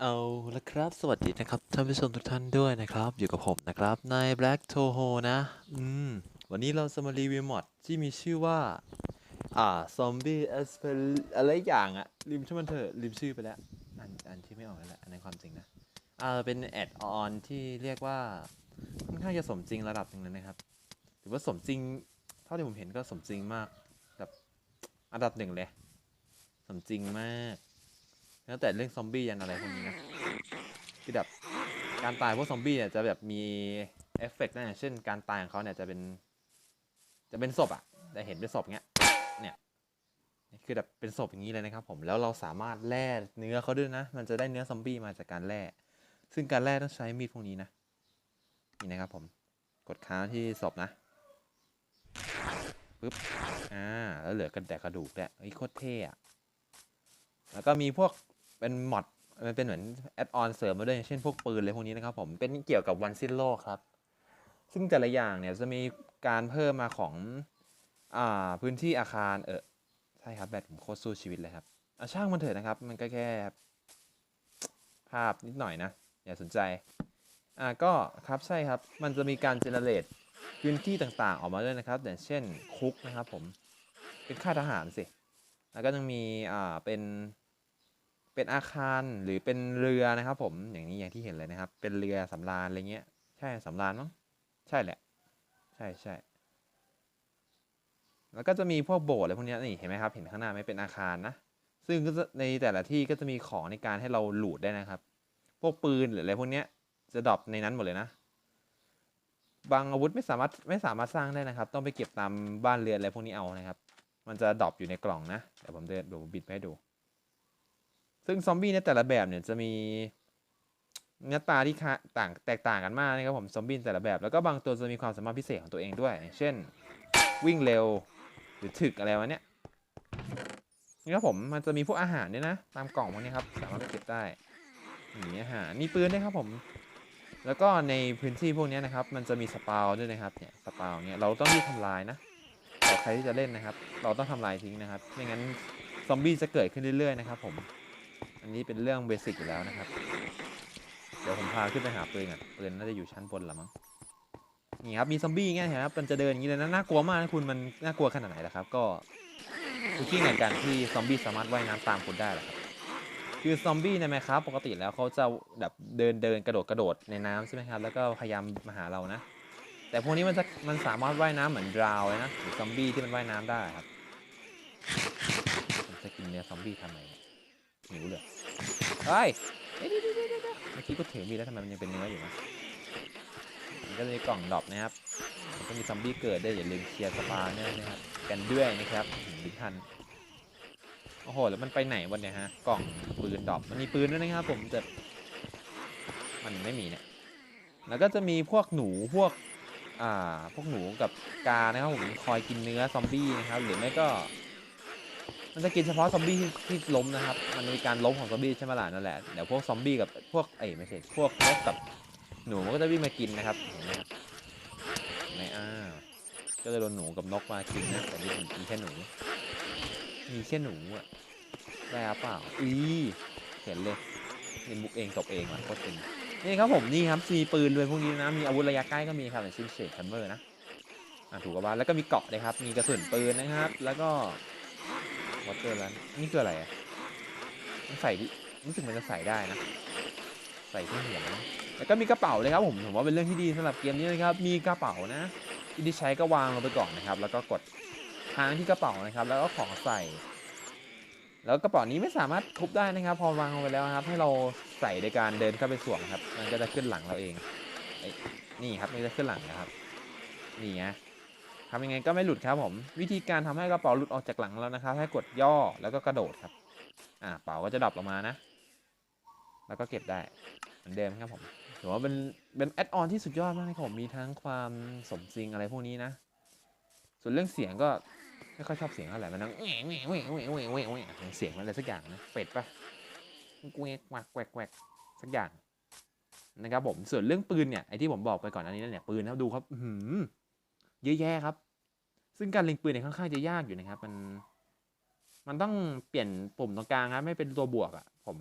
เอาละครับ สวัสดีนะครับท่านผู้ชมทุกท่านด้วยนะครับ อยู่กับผมนะครับนาย Black Toho นะอืมวันนี้เราจะมารีวิวมอดที่มีชื่อว่า อ่า Zombie a s p e r อะไรอย่างอะลืมชื่อมันเถอะลืมชื่อไปแล้วอ่านอ่านชื่ไม่ออกแล้วแหละอันนั้นความจริงนะอ่าเป็นแอดออนที่เรียกว่าค่อนข้างจะสมจริงระดับหนึ่งเลยนะครับถือว่าสมจริง เท่าที่ผมเห็นก็สมจริงมากแบบอันดับหนึ่งเลย สมจริงมาก แล้วแต่เรื่องซอมบี้ยันอะไรพวกนี้นะคือแบบการตายพวกซอมบี้เนี่ยจะแบบมีเอฟเฟกต์นี่เช่น การตายของเขาเนี่ยจะเป็น จะเป็นศพอะแต่เห็นเป็นศพเงี้ย เนี่ยคือแบบเป็นศพอย่างนี้เลยนะครับผมแล้วเราสามารถแล่เนื้อเขาด้วยนะ มันจะได้เนื้อซอมบี้มาจากการแล่ซึ่งการแล่ต้องใช้มีดพวกนี้นะนี่นะครับผมกดค้างที่ศพนะปึ๊บอ่าแล้วเหลือกันแต่กระดูกเนี่ยเฮ้ยโคตรเท่อะแล้วก็มีพวก เป็นมอดมันเป็นเหมือนแอดออนเสริมมาด้วยเช่นพวกปืนอะไรพวกนี้นะครับผมเป็นเกี่ยวกับวันสิ้นโลกครับ ซึ่งแต่ละอย่างเนี่ยจะมีการเพิ่มมาของอ่าพื้นที่อาคารเออใช่ครับแบตผมโคตรสู้ชีวิตเลยครับอะช่างมันเถอะนะครับ มันก็แค่ภาพนิดหน่อยนะ อย่าสนใจอ่าก็ครับใช่ครับมันจะมีการเจเนเรตพื้นที่ต่างๆออกมาด้วยนะครับอย่างเช่นคุกนะครับผมเป็นค่าทหารสิแล้วก็ยังมีอ่าเป็น เป็นอาคารหรือเป็นเรือนะครับ ผมอย่างนี้อย่างที่เห็นเลยนะครับ เป็นเรือสำราญอะไรเงี้ย ใช่สำราญมั้งใช่แหละ ใช่ใช่แล้วก็จะมีพวกโบสถ์อะไรพวกนี้นี่เห็นไหมครับ เห็นข้างหน้าไหมเป็นอาคารนะ ซึ่งก็จะในแต่ละที่ก็จะมีของในการให้เราหลูดได้นะครับ พวกปืนหรืออะไรพวกนี้จะดรอปในนั้นหมดเลยนะบางอาวุธไม่สามารถไม่สามารถสร้างได้นะครับ ต้องไปเก็บตามบ้านเรือนอะไรพวกนี้เอานะครับ มันจะดรอปอยู่ในกล่องนะเดี๋ยวผมเดินเดี๋ยวผมบิดไปให้ดู ซึ่งซอมบี้ในแต่ละแบบเนี่ยจะมีหน้าตาที่คะต่างแตกต่างกันมากนะครับผมซอมบี้แต่ละแบบ แล้วก็บางตัวจะมีความสามารถพิเศษของตัวเองด้วย เช่น วิ่งเร็ว หรือถึกอะไรวะเนี่ยนี่ครับผมมันจะมีพวกอาหารด้วยนะ ตามกล่องพวกนี้ครับ สามารถเก็บได้มีอาหารมีปืนด้วยครับผม แล้วก็ในพื้นที่พวกนี้นะครับ มันจะมีสปาวด้วยนะครับเนี่ยสปาวเนี่ยเราต้องรีบทำลายนะต่อใครที่จะเล่นนะครับ เราต้องทำลายทิ้งนะครับไม่งั้นซอมบี้จะเกิดขึ้นเรื่อยๆนะครับผม อันนี้เป็นเรื่องเบสิกอยู่แล้วนะครับ เดี๋ยวผมพาขึ้นไปหาปืนก่อนปืนน่าจะอยู่ชั้นบนละมั้ง นี่ครับ มีซอมบี้เงี้ยเห็นไหมครับมันจะเดินอย่างนี้เลยนะ น่ากลัวมากนะคุณ มันน่ากลัวขนาดไหนล่ะครับ ก็คือที่เหมือนกันที่ซอมบี้สามารถว่ายน้ำตามคุณได้แหละครับ คือซอมบี้ในแมครับปกติแล้วเขาจะแบบเดินเดินกระโดดกระโดดในน้ำใช่ไหมครับ แล้วก็พยายามมาหาเรานะ แต่พวกนี้มันจะมันสามารถว่ายน้ำเหมือนดราวเลยนะ หรือซอมบี้ที่มันว่ายน้ำได้ครับจะกินเนื้อซอมบี้ทำไม หิวเลยเฮ้ยเดี๋ยวเดี๋ยวเมื่อกี้ก็ถือมีแล้วทำไมมันยังเป็นเนื้ออยู่นะมันก็จะมีกล่องดรอปนะครับแล้วก็มีซอมบี้เกิดได้วยอย่าลืมเคลียร์สปาเนี่ยนะครับกันด้วยนะครับถึงทันโอ้โหแล้วมันไปไหนวันเนี่ยฮะกล่องปืนดรอปมันมีปืนด้วยนะครับ ผมแต่มันไม่มีเนี่ยแล้วก็จะมีพวกหนูพวกอ่าพวกหนูกับกานะครับผมคอยกินเนื้อซอมบี้นะครับหรือไม่ก็ มันจะกินเฉพาะซอมบี้ที่ที่ล้มนะครับ มันมีการล้มของซอมบี้ใช่ไหมล่ะนั่นแหละ เดี๋ยวพวกซอมบี้กับพวกเอ้ยไม่ใช่พวกนกกับหนูมันก็จะวิ่งมากินนะครับเห็นไหมครับเห็นอ้าวก็จะโดนหนูกับนกมากินนะแต่นี่มีแค่หนู มีแค่หนูอะได้หรือเปล่าอีเห็นเลยเล่นบุกเองตบเองว่ะโคตรจริงนี่ครับผมนี่ครับซีปืนด้วยพวกนี้นะมีอาวุธระยะใกล้ก็มีครับอย่างเช่นเชดแฮมเมอร์นะอะถูกกับว่าแล้วก็มีเกาะนะครับมีกระสุนปืนนะครับ แล้วก็ วอเตอร์แล้วนี่คืออะไรอะมันใส่ดิรู้สึกมันจะใส่ได้นะ ใส่ที่หัวนะแล้วก็มีกระเป๋าเลยครับผมผมว่าเป็นเรื่องที่ดีสำหรับเกมนี้นะครับ มีกระเป๋านะที่ใช้ก็วางลงไปก่อนนะครับ แล้วก็กดทางที่กระเป๋านะครับ แล้วก็ของใส่ แล้วกระเป๋านี้ไม่สามารถทุบได้นะครับ พอวางลงไปแล้วครับ ให้เราใส่ในการเดินเข้าไปสวมครับ มันก็จะขึ้นหลังเราเองนี่ครับมันจะขึ้นหลังนะครับ นี่ไทำยังไงก็ไม่หลุดครับผม วิธีการทำให้กระเป๋าหลุดออกจากหลังเรานะครับ ให้กดย่อแล้วก็กระโดดครับ อ่าเป๋าก็จะดรอปลงมานะ แล้วก็เก็บได้เหมือนเดิมครับผมถือว่าเป็นเป็นแอดออนที่สุดยอดมากเลยครับผมมีทั้งความสมจริงอะไรพวกนี้นะ ส่วนเรื่องเสียงก็ไม่ค่อยชอบเสียงเท่าไหร่มันนั่งแหว่งแหว่งแหว่งแหว่งแหว่งแหว่งแหว่งเสียงมันอะไรสักอย่างนะเป็ดปะแกวกแกวกแกวกแกวกสักอย่างนะครับผมส่วนเรื่องปืนเนี่ยไอที่ผมบอกไปก่อนอันนี้นั่นเนี่ยปืนนะครับดูครับ อื เยอะแยะครับ ซึ่งการเล็งปืนเนี่ยค่อนข้างจะยากอยู่นะครับ มัน มันต้องเปลี่ยนปุ่มตรงกลางครับไม่เป็นตัวบวกอะ่ะ ผม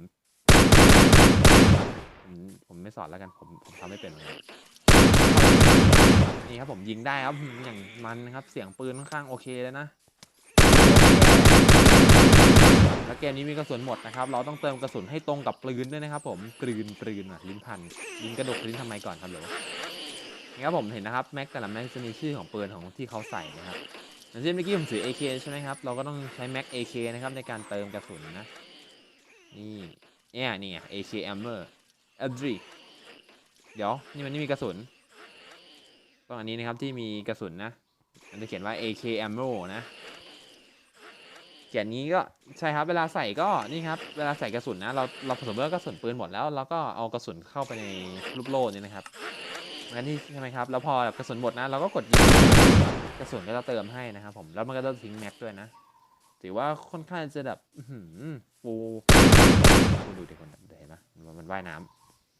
ผมผมไม่สอนแล้วกัน ผมผมทำไม่เป็นเหมือนกันนี่ครับผมยิงได้ครับอย่างมันนะครับ เสียงปืนค่อนข้างโอเคเลยนะแล้วเกมนี้มีกระสุนหมดนะครับ เราต้องเติมกระสุนให้ตรงกับปืนด้วยนะครับ ผมกลืนกลืนอะลิ้นพันยิงกระดกลิ้นทำไมก่อนครับเหรอ นี่ครับผมเห็นนะครับแม็กแต่ละแม็กจะมีชื่อของปืนของที่เขาใส่นะครับอย่างเช่นเมื่อกี้ผมถือ AK ใช่ไหมครับ เราก็ต้องใช้แม็ก AK นะครับในการเติมกระสุนนะ นี่เนี่ยนี่ไง AK Ammer a d r i เดี๋ยวนี่มันไม่มีกระสุนต้องอันนี้นะครับที่มีกระสุนนะ มันจะเขียนว่า AK Ammo นะ เขียนนี้ก็ใช่ครับเวลาใส่ก็นี่ครับเวลาใส่กระสุนนะเราเราผสมเลือกกระสุนปืนหมดแล้วเราก็เอากระสุนเข้าไปในลูกโล่นี่นะครับ งั้นนี่ใช่ไหมครับ แล้วพอกระสุนหมดนะ เราก็กดยิงกระสุนก็จะเติมให้นะครับผมแล้วมันก็จะทิ้งแม็กด้วยนะถือว่าค่อนข้างจะแบบอื้อหือฟูคุณดูดิคนเห็นไหมมันมันว่ายน้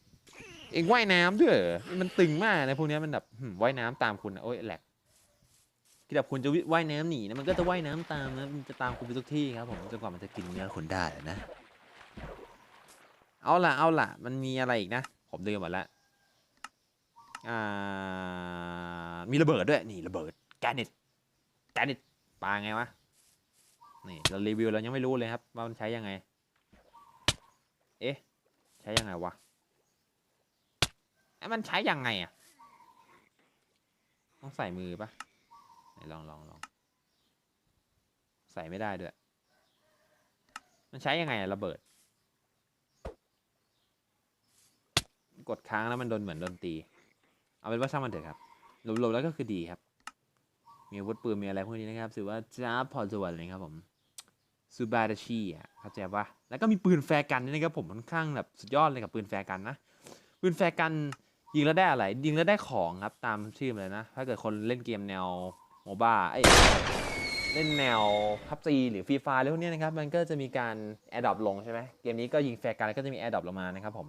ำเองว่ายน้ำด้วยเหรอมันตึงมากนะพวกเนี้ยมันแบบหืมว่ายน้ำตามคุณนะโอ้ยแหลกที่แบบคุณจะว่ายน้ำหนีนะมันก็จะว่ายน้ำตามนะมันจะตามคุณไปทุกที่ครับผมจนกว่ามันจะกินเนื้อคุณได้นะ เอาล่ะเอาล่ะ มันมีอะไรอีกนะ ผมเดินหมดแล้วอ่า มีระเบิดด้วย นี่ระเบิดแกนิตแกนิตปาไงวะ นี่เรารีวิวเรายังไม่รู้เลยครับ ว่ามันใช้ยังไง เอ๊ะ ใช้ยังไงวะเอ๊ะมันใช้ยังไงอะต้องใส่มือปะลองลองลองใส่ไม่ได้ด้วย มันใช้ยังไงอะระเบิด กดค้างแล้วมันโดนเหมือนโดนตี เอาเป็นว่าช่างมันเถอะครับรวมๆแล้วก็คือดีครับ มีอาวุธปืนมีอะไรพวกนี้นะครับถือว่าจ้าพอจวนเลยครับผมซูบาราชิอะเข้าใจปะแล้วก็มีปืนแฟร์กันด้วยนะครับผมค่อนข้างแบบสุดยอดเลยกับปืนแฟร์กันนะ ปืนแฟร์กันยิงแล้วได้อะไรยิงแล้วได้ของครับตามชื่อเลยนะ ถ้าเกิดคนเล่นเกมแนวโมบ้าเอ้ยเล่นแนวพับจีหรือฟรีไฟอะไรพวกเนี้ยนะครับ มันก็จะมีการแอดดอปลงใช่ไหมเกมนี้ก็ยิงแฟร์กันแล้วก็จะมีแอดดอปลงมานะครับผม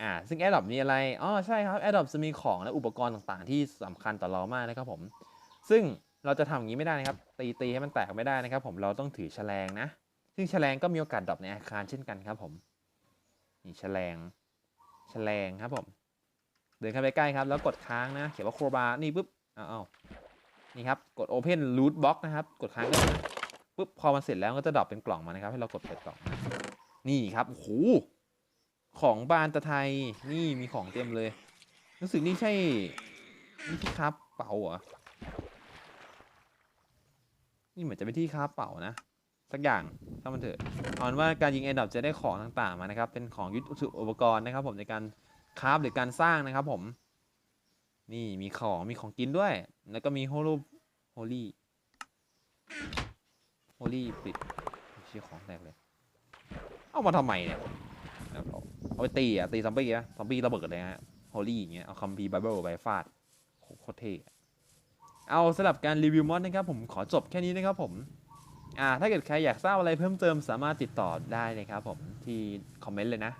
อ่าซึ่งแอดดอปมีอะไรอ๋อใช่ครับแอดดอปจะมีของและอุปกรณ์ต่างๆ ที่สำคัญต่อเรามากนะครับผม ซึ่งเราจะทำอย่างนี้ไม่ได้นะครับ ตีตีให้มันแตกไม่ได้นะครับ ผมเราต้องถือแฉลงนะ ซึ่งแฉลงก็มีโอกาสดรอปในอาคารเช่นกันครับผมนี่แฉลงแฉลงครับผม เดินเข้าไปใกล้ครับ แล้วกดค้างนะ เขียนว่าโครบาร์นี่ปุ๊บอ้าวนี่ครับ กด Open Loot Box นะครับ กดค้างก็ปุ๊บพอมันเสร็จแล้วก็จะดรอปเป็นกล่องมานะครับ ให้เรากดเปิดกล่องนี่ครับโอ้โห ของบานตะไทยนี่มีของเต็มเลยรู้สึกนี่ใช่นี่ที่ครับเป๋าเหรอนี่เหมือนจะเป็นที่ค้าเป๋านะสักอย่างถ้ามันเถอะเอาเป็นว่าการยิงแอร์ดอปจะได้ของต่างๆมานะครับเป็นของยุทธอุปกรณ์นะครับ ผมในการคราฟหรือการสร้างนะครับ ผม นี่มีของมีของกินด้วย แล้วก็มีโฮโลโฮลี่โฮลี่ปิดเชี่ยของแตกเลย เอามาทำไมเนี่ย เอาไปตีอะตีซอมบี้อะซอมบี้ระเบิดเลยฮะโฮลี่อย่างเงี้ยเอาคัมภีร์ไบเบิลไปฟาดโคโคตรเท่เอาสำหรับการรีวิวมอดนะครับผมขอจบแค่นี้นะครับผมอ่าถ้าเกิดใครอยากทราบอะไรเพิ่มเติมสามารถติดต่อได้เลยครับผมที่คอมเมนต์เลยนะ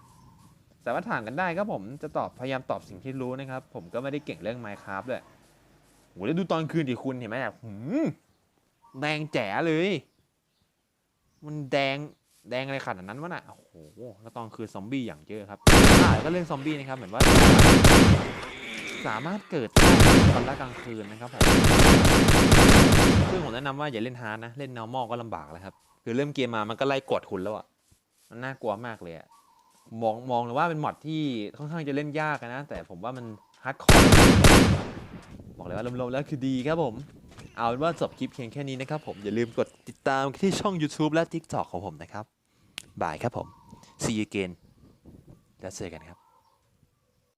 สามารถถามกันได้ครับผมจะตอบพยายามตอบสิ่งที่รู้นะครับ ผมก็ไม่ได้เก่งเรื่อง Minecraft ด้วยโหแล้วดูตอนคืนดิคุณเห็นไหมแบบแดงแจ๋เลย มันแดง แดงอะไรขนาดนั้นวะน่ะ โอ้โห แล้วตอนคืนซอมบี้อย่างเยอะครับอ่าแล้วก็เรื่องซอมบี้นะครับ เหมือนว่า สามารถเกิดตอนละกลางคืนนะครับผมซึ่งผมแนะนำว่าอย่าเล่นฮาร์ดนะ เล่น normal ก็ลำบากแล้วครับ คือเริ่มเกมมามันก็ไล่กดคุณแล้วอะ มันน่ากลัวมากเลยอะมองมองเลยว่าเป็นมอดที่ค่อนข้างจะเล่นยากนะ แต่ผมว่ามันฮาร์ดคอร์บอกเลยว่ารวมๆแล้วคือดีครับผมเอาเป็นว่าจบคลิปเพียงแค่นี้นะครับผม อย่าลืมกดติดตามที่ช่อง YouTube และ TikTok ของผมนะครับ บายครับผม see you again แล้วเจอกันครับ